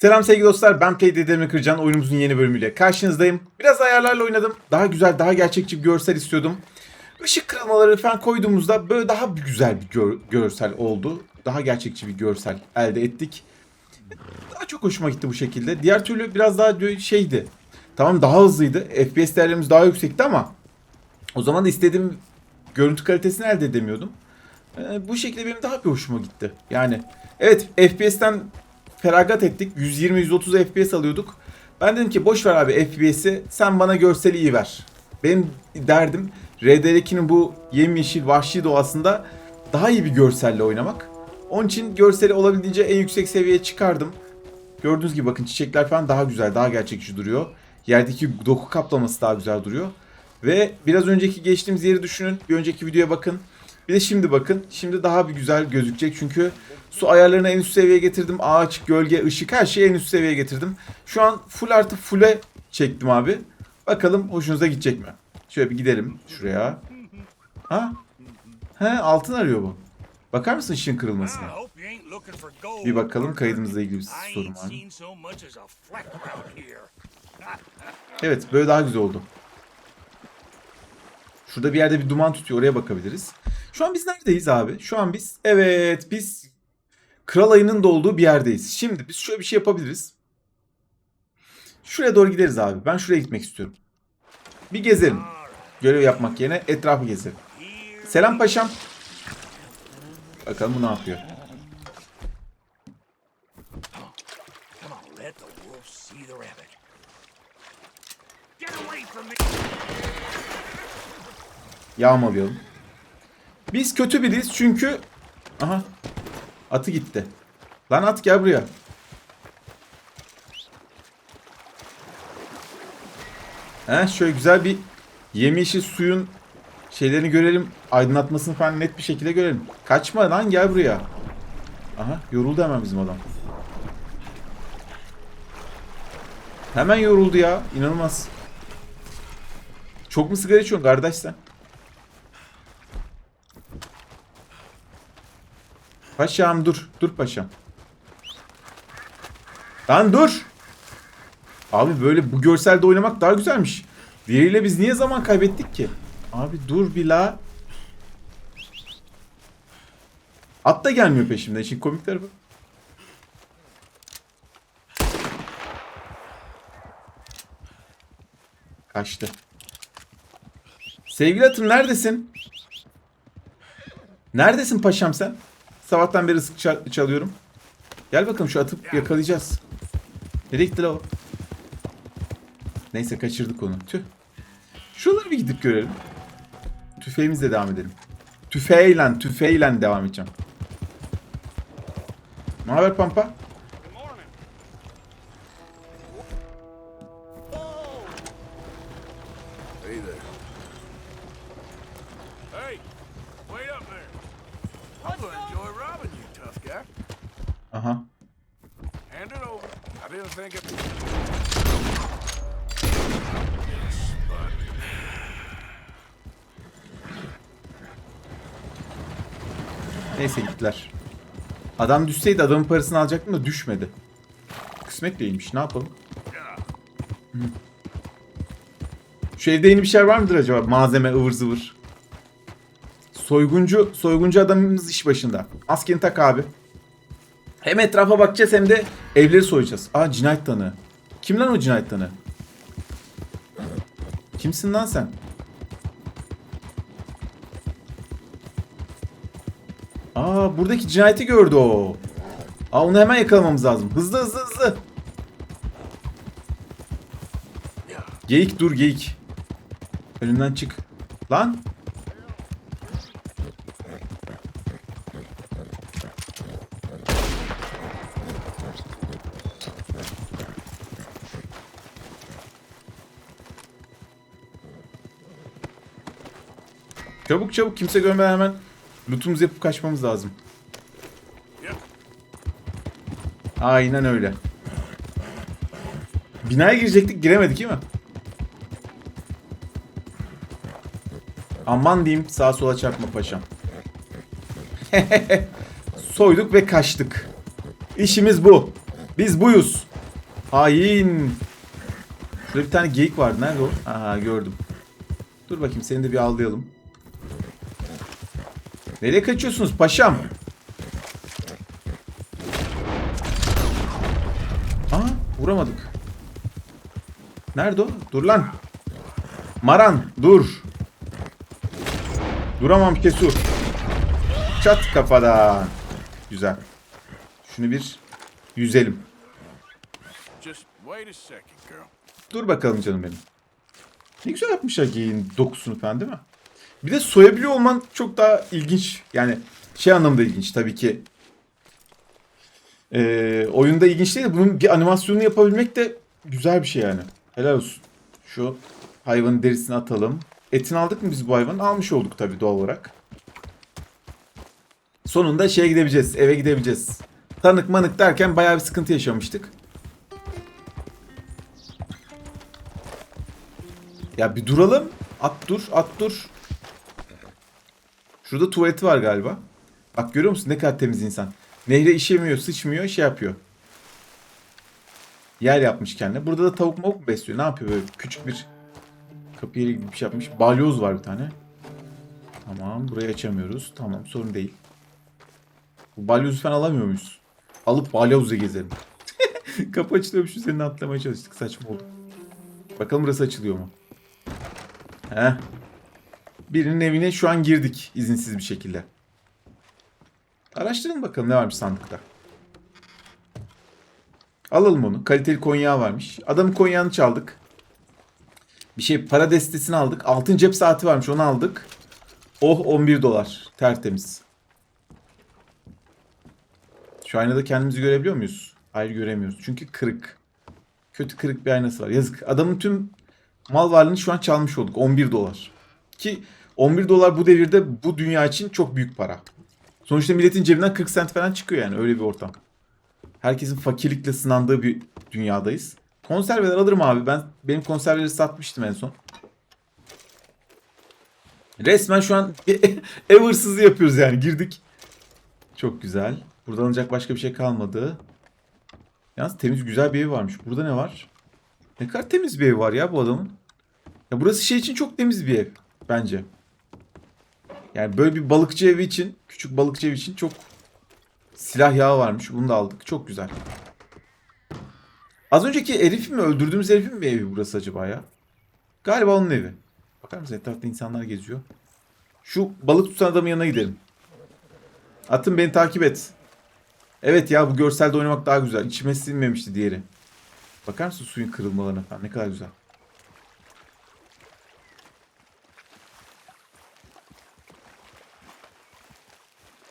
Selam sevgili dostlar ben Play Demir Kırcan oyunumuzun yeni bölümüyle karşınızdayım. Biraz ayarlarla oynadım. Daha güzel daha gerçekçi bir görsel istiyordum. Işık kırılmaları falan koyduğumuzda böyle daha güzel bir gör- görsel oldu. Daha gerçekçi bir görsel elde ettik. Daha çok hoşuma gitti bu şekilde. Diğer türlü biraz daha şeydi. Tamam daha hızlıydı. FPS değerlerimiz daha yüksekti ama o zaman da istediğim görüntü kalitesini elde edemiyordum. Ee, bu şekilde benim daha bir hoşuma gitti. Yani evet FPS'ten feragat ettik. 120-130 FPS alıyorduk. Ben dedim ki boş ver abi FPS'i sen bana görseli iyi ver. Benim derdim RDR2'nin bu yemyeşil vahşi doğasında daha iyi bir görselle oynamak. Onun için görseli olabildiğince en yüksek seviyeye çıkardım. Gördüğünüz gibi bakın çiçekler falan daha güzel, daha gerçekçi duruyor. Yerdeki doku kaplaması daha güzel duruyor. Ve biraz önceki geçtiğimiz yeri düşünün. Bir önceki videoya bakın. Bir de şimdi bakın. Şimdi daha bir güzel gözükecek. Çünkü su ayarlarını en üst seviyeye getirdim. Ağaç, gölge, ışık her şeyi en üst seviyeye getirdim. Şu an full artı full'e çektim abi. Bakalım hoşunuza gidecek mi? Şöyle bir gidelim şuraya. Ha? He altın arıyor bu. Bakar mısın ışığın kırılmasına? Bir bakalım kaydımızla ilgili bir sorun var? Evet böyle daha güzel oldu. Şurada bir yerde bir duman tutuyor oraya bakabiliriz. Şu an biz neredeyiz abi? Şu an biz evet biz Kral Ayı'nın da olduğu bir yerdeyiz. Şimdi biz şöyle bir şey yapabiliriz. Şuraya doğru gideriz abi. Ben şuraya gitmek istiyorum. Bir gezelim. Görev yapmak yerine etrafı gezelim. Selam paşam. Bakalım bu ne yapıyor. Yağmalayalım. Biz kötü biriyiz çünkü... Aha. Atı gitti. Lan at gel buraya. He şöyle güzel bir yemişi suyun şeylerini görelim. Aydınlatmasını falan net bir şekilde görelim. Kaçma lan gel buraya. Aha yoruldu hemen bizim adam. Hemen yoruldu ya. İnanılmaz. Çok mu sigara içiyorsun kardeş sen? Paşam dur. Dur paşam. Lan dur. Abi böyle bu görselde oynamak daha güzelmiş. Diğeriyle biz niye zaman kaybettik ki? Abi dur bir la. At da gelmiyor peşimden. İşin komik tarafı. Kaçtı. Sevgili atım neredesin? Neredesin paşam sen? Sabahtan beri çal- çalıyorum. Gel bakalım şu atıp yakalayacağız. Nereye gitti la o? Neyse kaçırdık onu. Tüh. Şuraları bir gidip görelim. Tüfeğimizle devam edelim. Tüfeğiyle, tüfeğiyle devam edeceğim. Ne haber Pampa? Over. I didn't think it. Neyse gittiler. Adam düşseydi adamın parasını alacaktım da düşmedi. Kısmet. Ne yapalım? Hı. Şu evde yeni bir şey var mıdır acaba? Malzeme ıvır zıvır. Soyguncu, soyguncu adamımız iş başında. Maskeni tak abi. Hem etrafa bakacağız hem de evleri soyacağız. Aa cinayet tanığı. Kim lan o cinayet tanığı? Kimsin lan sen? Aa buradaki cinayeti gördü o. Aa onu hemen yakalamamız lazım. Hızlı hızlı hızlı. Geyik dur geyik. Önünden çık. Lan. Çabuk çabuk kimse görmeden hemen lootumuzu yapıp kaçmamız lazım. Aynen öyle. Binaya girecektik giremedik değil mi? Aman diyeyim sağa sola çarpma paşam. Soyduk ve kaçtık. İşimiz bu. Biz buyuz. Hain. Şurada bir tane geyik vardı. Nerede o? Aha gördüm. Dur bakayım seni de bir avlayalım. Nereye kaçıyorsunuz paşam? Aa vuramadık. Nerede o? Dur lan. Maran dur. Duramam Kesur. Çat kafada. Güzel. Şunu bir yüzelim. Dur bakalım canım benim. Ne güzel yapmışlar geyiğin dokusunu falan değil mi? Bir de soyabiliyor olman çok daha ilginç. Yani şey anlamda ilginç tabii ki. Ee, oyunda ilginç değil de bunun bir animasyonunu yapabilmek de güzel bir şey yani. Helal olsun. Şu hayvanın derisini atalım. Etini aldık mı biz bu hayvanın? Almış olduk tabii doğal olarak. Sonunda şeye gidebileceğiz. Eve gidebileceğiz. Tanık manık derken bayağı bir sıkıntı yaşamıştık. Ya bir duralım. At dur, at dur. Şurada tuvaleti var galiba. Bak görüyor musun ne kadar temiz insan. Nehre işemiyor, sıçmıyor, şey yapıyor. Yer yapmış kendine. Burada da tavuk mavuk mu besliyor? Ne yapıyor böyle küçük bir kapı gibi bir şey yapmış. Balyoz var bir tane. Tamam burayı açamıyoruz. Tamam sorun değil. Bu balyozu falan alamıyor muyuz? Alıp balyozla gezelim. kapı açılıyormuş üzerine atlamaya çalıştık. Saçma oldu. Bakalım burası açılıyor mu? Heh. Birinin evine şu an girdik izinsiz bir şekilde. Araştırın bakalım ne varmış sandıkta. Alalım onu. Kaliteli konyağı varmış. Adamın konyağını çaldık. Bir şey para destesini aldık. Altın cep saati varmış onu aldık. Oh 11 dolar. Tertemiz. Şu aynada kendimizi görebiliyor muyuz? Hayır göremiyoruz. Çünkü kırık. Kötü kırık bir aynası var. Yazık. Adamın tüm mal varlığını şu an çalmış olduk. 11 dolar. Ki 11 dolar bu devirde bu dünya için çok büyük para. Sonuçta milletin cebinden 40 sent falan çıkıyor yani öyle bir ortam. Herkesin fakirlikle sınandığı bir dünyadayız. Konserveler alırım abi. Ben benim konserveleri satmıştım en son. Resmen şu an ev hırsızlığı yapıyoruz yani. Girdik. Çok güzel. Burada alınacak başka bir şey kalmadı. Yalnız temiz güzel bir ev varmış. Burada ne var? Ne kadar temiz bir ev var ya bu adamın. Ya burası şey için çok temiz bir ev bence. Yani böyle bir balıkçı evi için, küçük balıkçı evi için çok silah yağı varmış. Bunu da aldık. Çok güzel. Az önceki herif mi öldürdüğümüz herifin mi evi burası acaba ya? Galiba onun evi. Bakar mısın etrafta insanlar geziyor. Şu balık tutan adamın yanına gidelim. Atın beni takip et. Evet ya bu görselde oynamak daha güzel. İçime sinmemişti diğeri. Bakar mısın suyun kırılmalarına falan ne kadar güzel.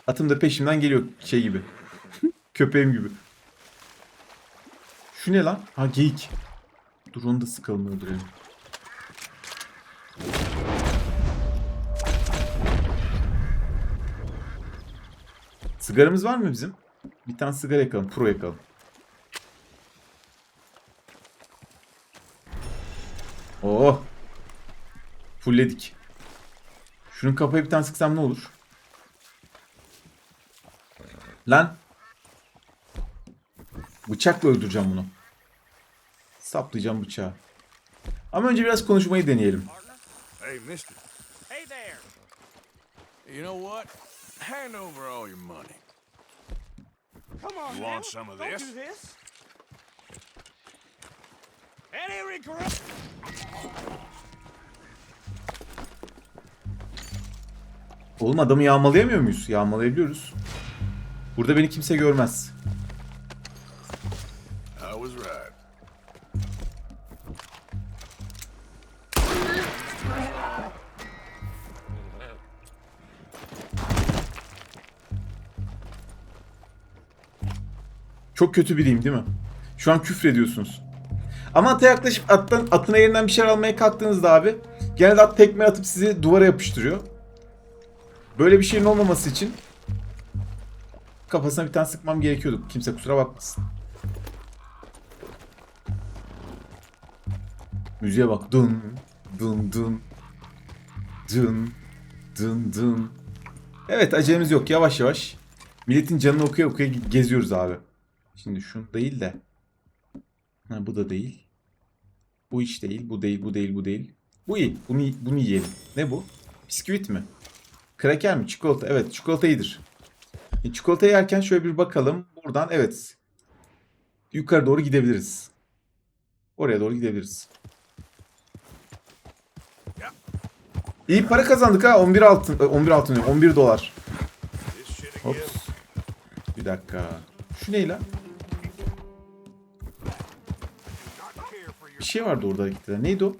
Atım da peşimden geliyor şey gibi. Köpeğim gibi. Şu ne lan? Ha geyik. Dur onu da sıkalım öldürelim. Sigaramız var mı bizim? Bir tane sigara yakalım. Pro yakalım. Oh. Fullledik. Şunun kafaya bir tane sıksam ne olur? Lan. Bıçakla öldüreceğim bunu. Saplayacağım bıçağı. Ama önce biraz konuşmayı deneyelim. Hey, mister. Hey there! You know what? Hand over all your money. Come on You now. want some of Don't this? do this. Any regret? Oğlum adamı yağmalayamıyor muyuz? Yağmalayabiliyoruz. Burada beni kimse görmez. Çok kötü biriyim değil mi? Şu an küfür ediyorsunuz. Ama ata yaklaşıp attan, atın elinden bir şeyler almaya kalktığınızda abi genelde at tekme atıp sizi duvara yapıştırıyor. Böyle bir şeyin olmaması için kafasına bir tane sıkmam gerekiyordu. Kimse kusura bakmasın. Müziğe bak. Dın dın dın dın dın dın. Evet acelemiz yok. Yavaş yavaş. Milletin canını okuya okuya geziyoruz abi. Şimdi şunu değil de. Ha, bu da değil. Bu iş değil, bu değil, bu değil, bu değil. Bu iyi. Bunu, bunu yiyelim. Ne bu? Bisküvit mi? Kraker mi? Çikolata. Evet, çikolata iyidir. E, çikolata yerken şöyle bir bakalım. Buradan evet. Yukarı doğru gidebiliriz. Oraya doğru gidebiliriz. İyi para kazandık ha. 11 altın, e, 11 altın diyorum, 11 dolar. Ops. Bir dakika. Şu ne lan? Bir şey vardı orada gittiler. Neydi o?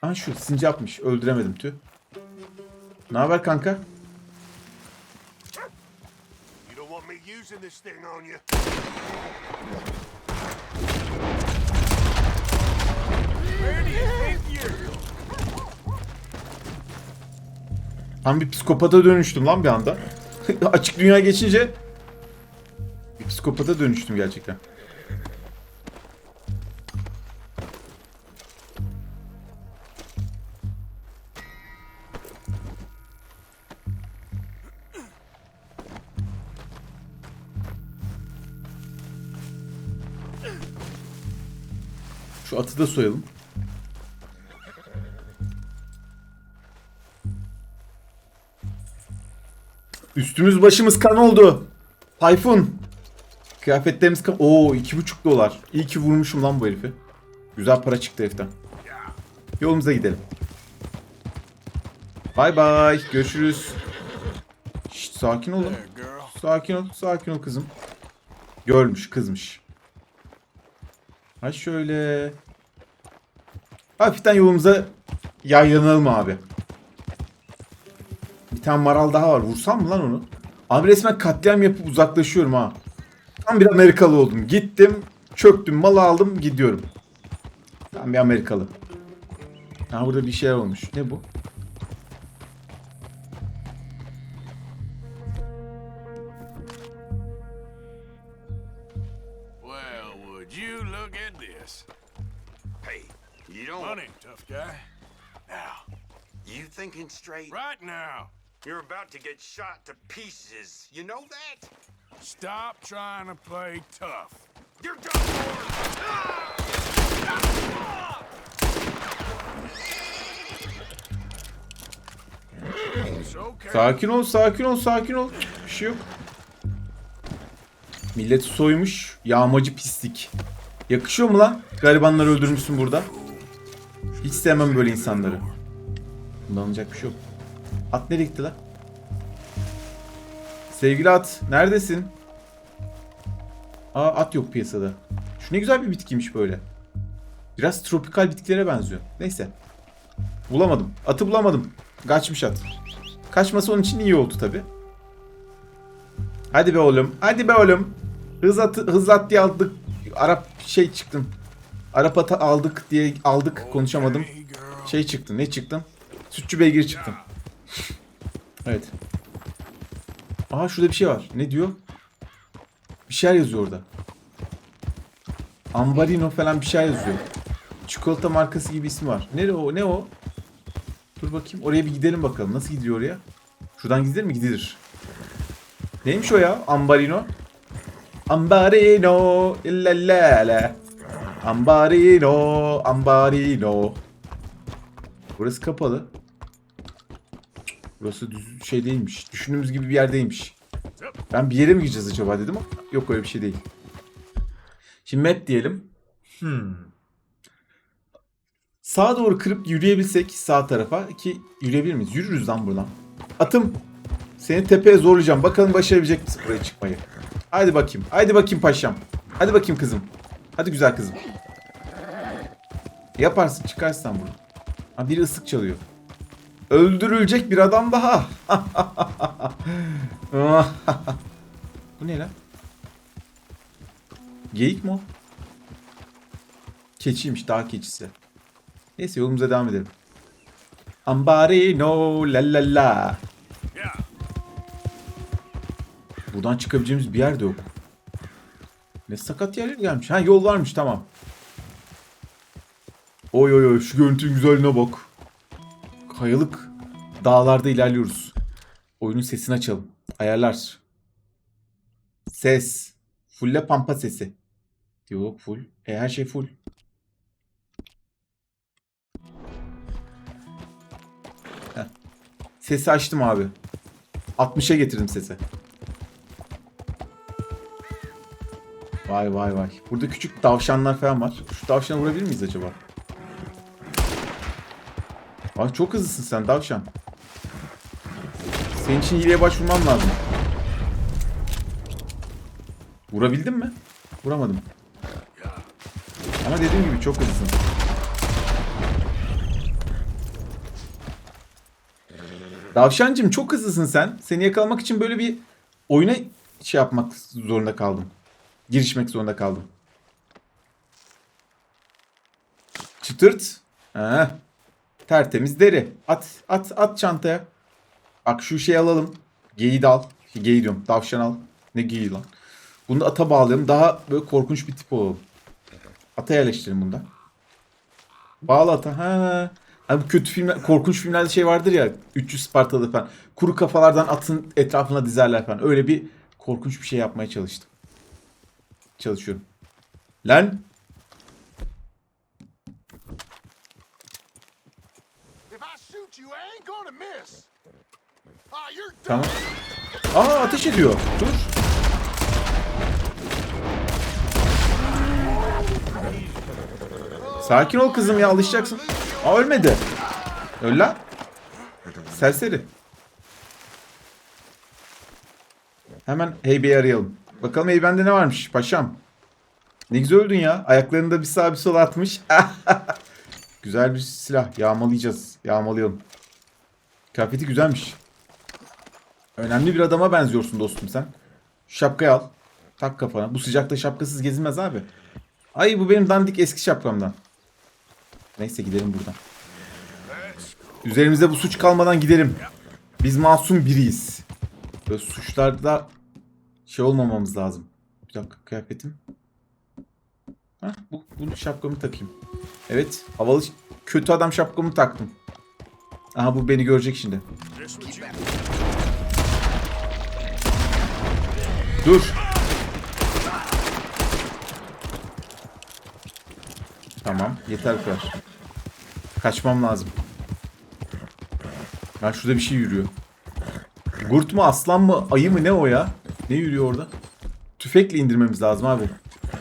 Ha şu sincapmış. Öldüremedim tüh. Ne haber kanka? You don't want me using this thing on you. Tam bir psikopata dönüştüm lan bir anda. Açık dünya geçince bir psikopata dönüştüm gerçekten. Şu atı da soyalım. Üstümüz başımız kan oldu. Tayfun. Kıyafetlerimiz kan... Oo iki buçuk dolar. İyi ki vurmuşum lan bu herifi. Güzel para çıktı heriften. Yolumuza gidelim. Bay bay. Görüşürüz. Şşt, sakin olun. Sakin ol. Sakin ol kızım. Görmüş kızmış. Ha şöyle. Hafiften yolumuza yaylanalım abi. Bir tane maral daha var. Vursam mı lan onu? Abi resmen katliam yapıp uzaklaşıyorum ha. Tam bir Amerikalı oldum. Gittim, çöktüm, malı aldım, gidiyorum. Tam bir Amerikalı. Ha burada bir şeyler olmuş. Ne bu? Thinking straight? right now, You're about to get shot to pieces. You know that? stop trying to play tough. You're done. Sakin ol, sakin ol, sakin ol. Bir şey yok. Millet soymuş. Yağmacı pislik. Yakışıyor mu lan? Garibanları öldürmüşsün burada. Hiç sevmem böyle insanları. Kullanılacak bir şey yok. At nereye gitti lan? Sevgili at, neredesin? Aa at yok piyasada. Şu ne güzel bir bitkiymiş böyle. Biraz tropikal bitkilere benziyor. Neyse. Bulamadım. Atı bulamadım. Kaçmış at. Kaçması onun için iyi oldu tabi. Hadi be oğlum. Hadi be oğlum. Hız atı, hız at diye aldık. Arap şey çıktım. Arap atı aldık diye aldık konuşamadım. Şey çıktı. Ne çıktım? Sütçü beygir çıktım. Evet. Aha şurada bir şey var. Ne diyor? Bir şeyler yazıyor orada. Ambarino falan bir şey yazıyor. Çikolata markası gibi ismi var. Ne o? Ne o? Dur bakayım. Oraya bir gidelim bakalım. Nasıl gidiyor oraya? Şuradan gidilir mi? Gidilir. Neymiş o ya? Ambarino. Ambarino. İllallala. Ambarino. Ambarino. Burası kapalı. Burası düz şey değilmiş. Düşündüğümüz gibi bir yerdeymiş. Ben bir yere mi gideceğiz acaba dedim ama yok öyle bir şey değil. Şimdi map diyelim. Hmm. Sağa doğru kırıp yürüyebilsek sağ tarafa ki yürüyebilir miyiz? Yürürüz lan buradan. Atım seni tepeye zorlayacağım. Bakalım başarabilecek misin buraya çıkmayı? Hadi bakayım. Hadi bakayım paşam. Hadi bakayım kızım. Hadi güzel kızım. Yaparsın çıkarsın bunu. Ha, biri ıslık çalıyor. Öldürülecek bir adam daha. Bu ne lan? Geyik mi o? Keçiymiş, dağ keçisi. Neyse yolumuza devam edelim. Ambarino la la la. Buradan çıkabileceğimiz bir yer de yok. Ne sakat yerler gelmiş. Ha yol varmış tamam. Oy oy oy şu görüntünün güzelliğine bak. Kayalık dağlarda ilerliyoruz. Oyunun sesini açalım. Ayarlar. Ses. Fulle pampa sesi. Yok full. E her şey full. Sesi açtım abi. 60'a getirdim sesi. Vay vay vay. Burada küçük tavşanlar falan var. Şu tavşana vurabilir miyiz acaba? Ay çok hızlısın sen tavşan. Senin için hileye başvurmam lazım. Vurabildin mi? Vuramadım. Ama dediğim gibi çok hızlısın. Davşancım çok hızlısın sen. Seni yakalamak için böyle bir oyuna şey yapmak zorunda kaldım. Girişmek zorunda kaldım. Çıtırt. Ha. Tertemiz deri. At at at çantaya. Bak şu şeyi alalım. Geyiği de al. Geyiği diyorum. Tavşan al. Ne geyiği lan. Bunu da ata bağlayalım. Daha böyle korkunç bir tip olalım. Ata yerleştirelim bunda. Bağla ata. Ha. Hani bu kötü filmler, korkunç filmlerde şey vardır ya. 300 Spartalı falan. Kuru kafalardan atın etrafına dizerler falan. Öyle bir korkunç bir şey yapmaya çalıştım. Çalışıyorum. Lan. If I shoot you, I ain't gonna miss. Ah, you're Tamam. Aa ateş ediyor. Dur. Sakin ol kızım ya alışacaksın. Aa ölmedi. Öl lan. Serseri. Hemen Heybe'yi arayalım. Bakalım Heyben'de ne varmış paşam. Ne güzel öldün ya. Ayaklarını da bir sağa bir sola atmış. güzel bir silah. Yağmalayacağız. Yağmalayalım. Kıyafeti güzelmiş. Önemli bir adama benziyorsun dostum sen. Şu şapkayı al. Tak kafana. Bu sıcakta şapkasız gezilmez abi. Ay bu benim dandik eski şapkamdan. Neyse gidelim buradan. Üzerimizde bu suç kalmadan gidelim. Biz masum biriyiz. Böyle suçlarda şey olmamamız lazım. Bir dakika kıyafetim. Hah, bu, bunu şapkamı takayım. Evet havalı kötü adam şapkamı taktım. Aha bu beni görecek şimdi. Dur. Tamam. Yeter kadar. Kaçmam lazım. Ya şurada bir şey yürüyor. Gurt mu aslan mı ayı mı ne o ya? Ne yürüyor orada? Tüfekle indirmemiz lazım abi.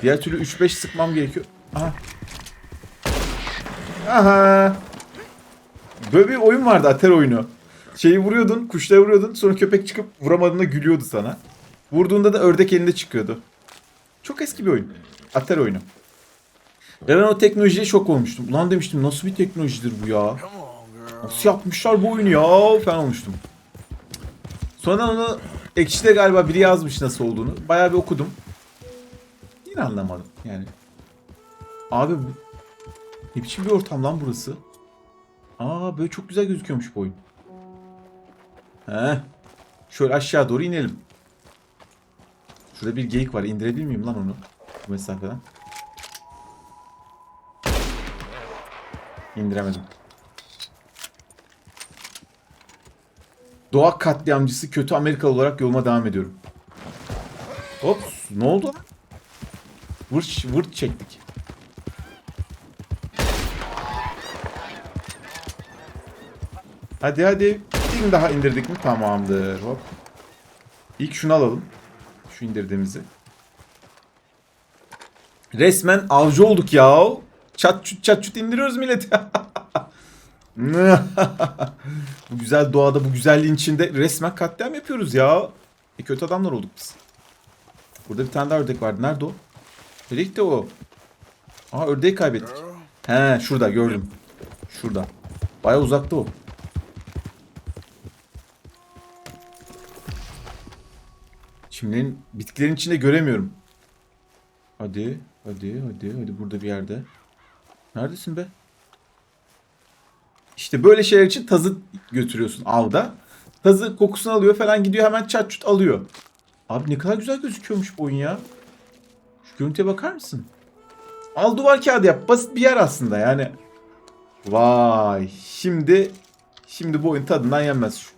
Diğer türlü 3-5 sıkmam gerekiyor. Aha. Aha. Böyle bir oyun vardı Ater oyunu. Şeyi vuruyordun, kuşlara vuruyordun. Sonra köpek çıkıp vuramadığında gülüyordu sana. Vurduğunda da ördek elinde çıkıyordu. Çok eski bir oyun. Ater oyunu. Ve ben o teknolojiye şok olmuştum. Ulan demiştim nasıl bir teknolojidir bu ya? Nasıl yapmışlar bu oyunu ya? Falan olmuştum. Sonra onu ekşide galiba biri yazmış nasıl olduğunu. Bayağı bir okudum. Yine anlamadım yani. Abi ne biçim bir ortam lan burası? Aa böyle çok güzel gözüküyormuş bu oyun. Heh. Şöyle aşağı doğru inelim. Şurada bir geyik var. İndirebilir miyim lan onu? Bu mesafeden. İndiremedim. Doğa katliamcısı kötü Amerikalı olarak yoluma devam ediyorum. Hop ne oldu? Vırt, vırt çektik. Hadi hadi. Bir daha indirdik mi? Tamamdır. Hop. İlk şunu alalım. Şu indirdiğimizi. Resmen avcı olduk ya. Çat çut çat çut indiriyoruz milleti. bu güzel doğada bu güzelliğin içinde resmen katliam yapıyoruz ya. E kötü adamlar olduk biz. Burada bir tane daha ördek vardı. Nerede o? Nereye gitti o? Aa ördeği kaybettik. He şurada gördüm. Şurada. Baya uzakta o. Çimlerin bitkilerin içinde göremiyorum. Hadi, hadi, hadi, hadi burada bir yerde. Neredesin be? İşte böyle şeyler için tazı götürüyorsun avda. Tazı kokusunu alıyor falan gidiyor hemen çat çut alıyor. Abi ne kadar güzel gözüküyormuş bu oyun ya. Şu görüntüye bakar mısın? Al duvar kağıdı yap. Basit bir yer aslında yani. Vay. Şimdi şimdi bu oyun tadından yenmez.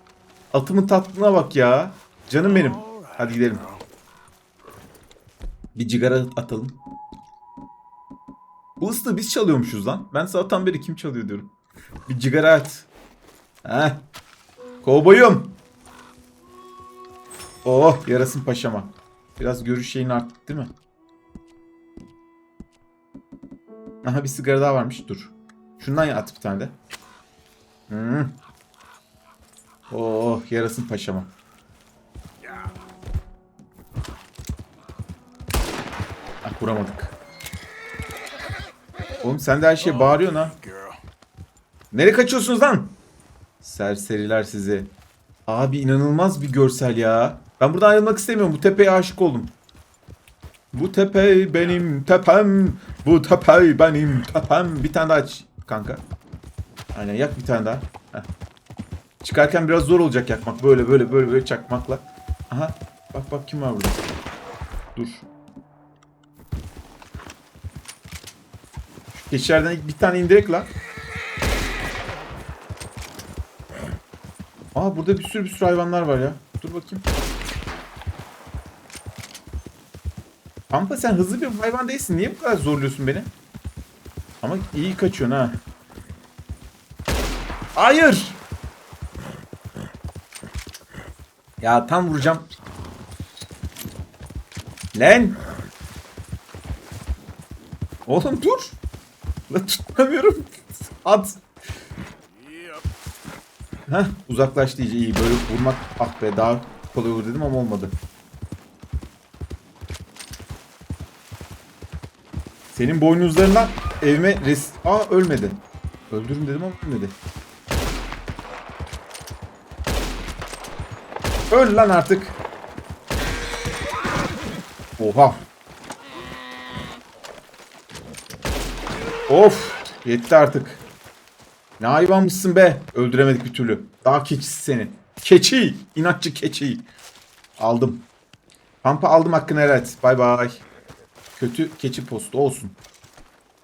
Atımın tatlına bak ya. Canım benim. Hadi gidelim. Bir cigara atalım. Bu ıslığı biz çalıyormuşuz lan. Ben sabahtan beri kim çalıyor diyorum. Bir cigara at. Heh. Kovboyum. Oh yarasın paşama. Biraz görüş şeyin arttı değil mi? Aha bir sigara daha varmış. Dur. Şundan ya at bir tane de. Hmm. Oh yarasın paşama. Ah vuramadık. Oğlum sen de her şeye bağırıyorsun ha. Nereye kaçıyorsunuz lan? Serseriler sizi. Abi inanılmaz bir görsel ya. Ben buradan ayrılmak istemiyorum. Bu tepeye aşık oldum. Bu tepe benim tepem. Bu tepe benim tepem. Bir tane daha aç kanka. Aynen yak bir tane daha. Heh. Çıkarken biraz zor olacak yakmak. Böyle böyle böyle böyle çakmakla. Aha. Bak bak kim var burada. Dur. İlk bir tane indirek la. Aa burada bir sürü bir sürü hayvanlar var ya. Dur bakayım. Pampa sen hızlı bir hayvan değilsin. Niye bu kadar zorluyorsun beni? Ama iyi kaçıyorsun ha. Hayır. Ya tam vuracağım. Lan. Oğlum dur. Tutamıyorum. At. Heh uzaklaştı iyice iyi. Böyle vurmak ah be daha kolay olur dedim ama olmadı. Senin boynuzlarından evime res... Aa ölmedi. Öldürün dedim ama ölmedi. Öl lan artık. Oha. Of. Yetti artık. Ne hayvanmışsın be. Öldüremedik bir türlü. Daha keçisi senin. Keçi. inatçı keçi. Aldım. Pampa aldım hakkını helal et. Bay bay. Kötü keçi postu olsun.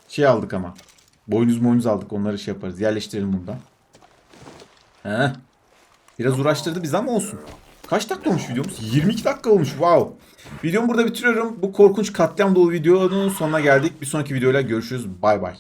Şey aldık ama. Boynuz boynuz aldık. Onları şey yaparız. Yerleştirelim bundan. He. Biraz uğraştırdı bizi ama olsun. Kaç dakika olmuş videomuz? 22 dakika olmuş. Wow. Videomu burada bitiriyorum. Bu korkunç katliam dolu videonun sonuna geldik. Bir sonraki videoyla görüşürüz. Bay bay.